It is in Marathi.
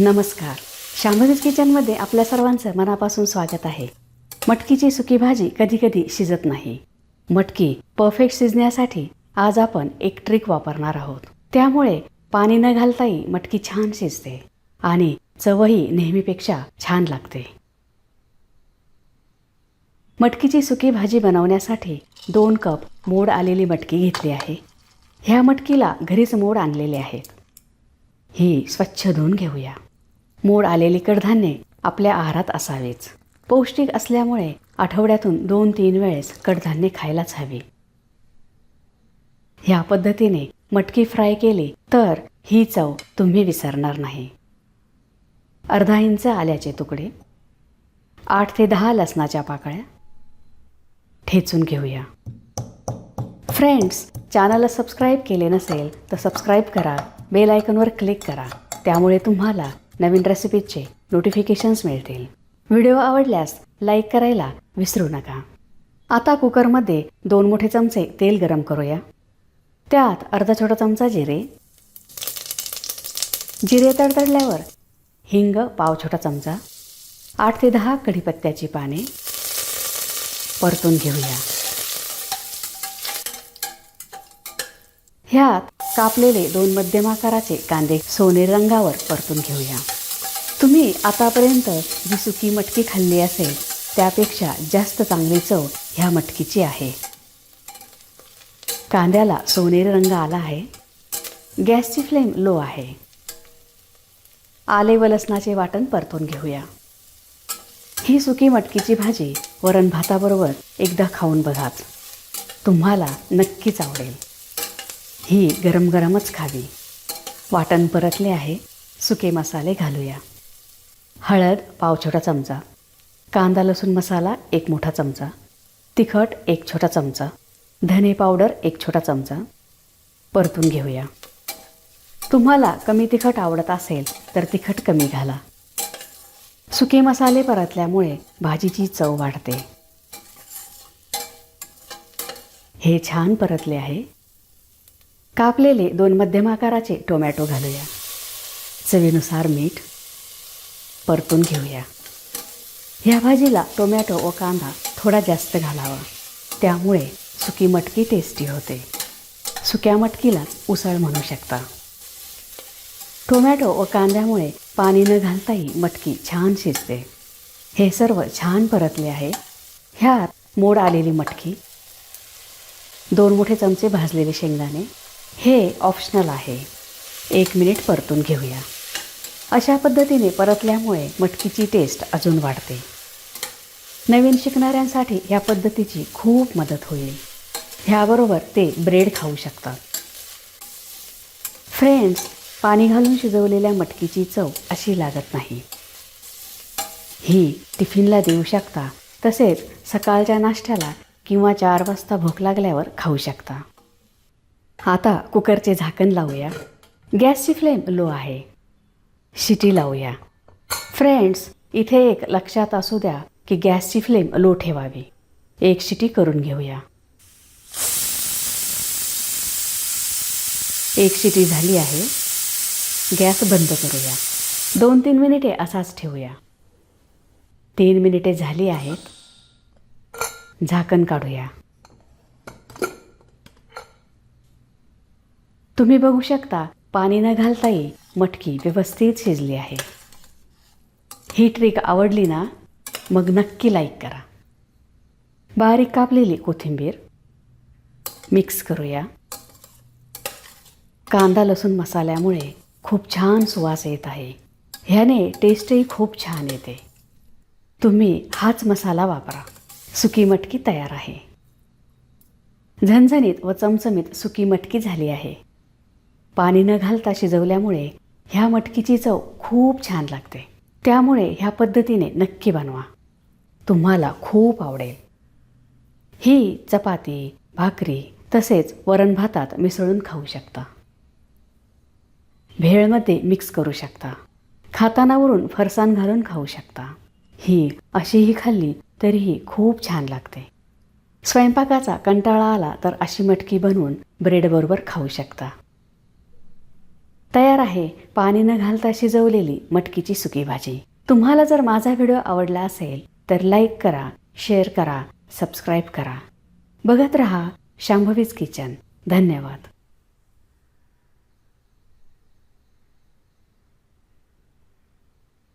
नमस्कार. शांभवीज किचनमध्ये आपल्या सर्वांचं मनापासून स्वागत आहे. मटकीची सुकी भाजी कधीकधी शिजत नाही. मटकी परफेक्ट शिजण्यासाठी आज आपण एक ट्रिक वापरणार आहोत. त्यामुळे पाणी न घालताही मटकी छान शिजते आणि चवही नेहमीपेक्षा छान लागते. मटकीची सुकी भाजी बनवण्यासाठी दोन कप मोड आलेली मटकी घेतली आहे. ह्या मटकीला घरीच मोड आणलेले आहेत. ही स्वच्छ धुवून घेऊया. मोड आलेली कडधान्ये आपल्या आहारात असावीच. पौष्टिक असल्यामुळे आठवड्यातून दोन तीन वेळेस कडधान्ये खायलाच हवी. ह्या पद्धतीने मटकी फ्राय केली तर ही चव तुम्ही विसरणार नाही. अर्धा इंच आल्याचे तुकडे आठ ते दहा लसणाच्या पाकळ्या ठेचून घेऊया. फ्रेंड्स चॅनलला सबस्क्राईब केले नसेल तर सबस्क्राईब करा बेल आयकॉनवर क्लिक करा. त्यामुळे तुम्हाला नवीन रेसिपीजचे नोटिफिकेशन्स मिळतील. व्हिडिओ आवडल्यास लाईक करायला विसरू नका. आता कुकरमध्ये दोन मोठे चमचे तेल गरम करूया. त्यात अर्धा छोटा चमचा जिरे. जिरे तडतडल्यावर हिंग पाव छोटा चमचा. आठ ते दहा कढीपत्त्याची पाने. परतून घेऊया. ह्यात कापलेले दोन मध्यम आकाराचे कांदे सोनेरी रंगावर परतून घेऊया. तुम्ही आतापर्यंत जी सुकी मटकी खाल्ली असेल त्यापेक्षा जास्त चांगली चव ह्या मटकीची आहे. कांद्याला सोनेरी रंग आला आहे. गॅसची फ्लेम लो आहे. आले व लसणाचे वाटण परतून घेऊया. ही सुकी मटकीची भाजी वरण भाताबरोबर एकदा खाऊन बघाच तुम्हाला नक्कीच आवडेल. ही गरम गरमच खावी. वाटण परतले आहे सुके मसाले घालूया. हळद पाव छोटा चमचा. कांदा लसूण मसाला एक मोठा चमचा. तिखट एक छोटा चमचा. धने पावडर एक छोटा चमचा. परतून घेऊया. तुम्हाला कमी तिखट आवडत असेल तर तिखट कमी घाला. सुके मसाले परतल्यामुळे भाजीची चव वाढते. हे छान परतले आहे. कापलेले दोन मध्यम आकाराचे टोमॅटो घालूया. चवीनुसार मीठ परतून घेऊया. ह्या भाजीला टोमॅटो व कांदा थोडा जास्त घालावा. त्यामुळे सुकी मटकी टेस्टी होते. सुक्या मटकीलाच उसळ म्हणू शकता. टोमॅटो व कांद्यामुळे पाणी न घालताही मटकी छान शिजते. हे सर्व छान परतले आहे. ह्यात मोड आलेली मटकी दोन मोठे चमचे भाजलेले शेंगदाणे हे ऑप्शनल आहे. एक मिनिट परतून घेऊया. अशा पद्धतीने परतल्यामुळे मटकीची टेस्ट अजून वाढते. नवीन शिकणाऱ्यांसाठी ह्या पद्धतीची खूप मदत होईल. ह्याबरोबर ते ब्रेड खाऊ शकतात. फ्रेंड्स पाणी घालून शिजवलेल्या मटकीची चव अशी लागत नाही. ही टिफिनला देऊ शकता तसेच सकाळच्या नाश्त्याला किंवा चार वाजता भूक लागल्यावर खाऊ शकता. आता कुकरचे झाकण लावूया. गॅसची फ्लेम लो आहे. शिटी लावूया. फ्रेंड्स इथे एक लक्षात असू द्या की गॅसची फ्लेम लो ठेवावी. एक शिटी करून घेऊया. एक शिटी झाली आहे. गॅस बंद करूया. दोन तीन मिनिटे असाच ठेवूया. तीन मिनिटे झाली आहेत. झाकण काढूया. तुम्ही बघू शकता पाणी न घालताही मटकी व्यवस्थित शिजली आहे. ही ट्रिक आवडली ना मग नक्की लाईक करा. बारीक कापलेली कोथिंबीर मिक्स करूया. कांदा लसूण मसाल्यामुळे खूप छान सुवास येत आहे. ह्याने टेस्टही खूप छान येते. तुम्ही हाच मसाला वापरा. सुकी मटकी तयार आहे. झणझणीत व चमचमीत सुकी मटकी झाली आहे. पाणी न घालता शिजवल्यामुळे ह्या मटकीची चव खूप छान लागते. त्यामुळे ह्या पद्धतीने नक्की बनवा. तुम्हाला खूप आवडेल. ही चपाती भाकरी तसेच वरण भातात मिसळून खाऊ शकता. भेळमध्ये मिक्स करू शकता. खातानावरून फरसाण घालून खाऊ शकता. ही अशीही खाल्ली तरीही खूप छान लागते. स्वयंपाकाचा कंटाळा आला तर अशी मटकी बनवून ब्रेडबरोबर खाऊ शकता. तयार आहे. पाणी न घालता शिजवलेली मटकीची सुकी भाजी. तुम्हाला जर माझा व्हिडिओ आवडला असेल तर लाईक करा शेअर करा सबस्क्राईब करा. बघत रहा शांभवीज किचन. धन्यवाद.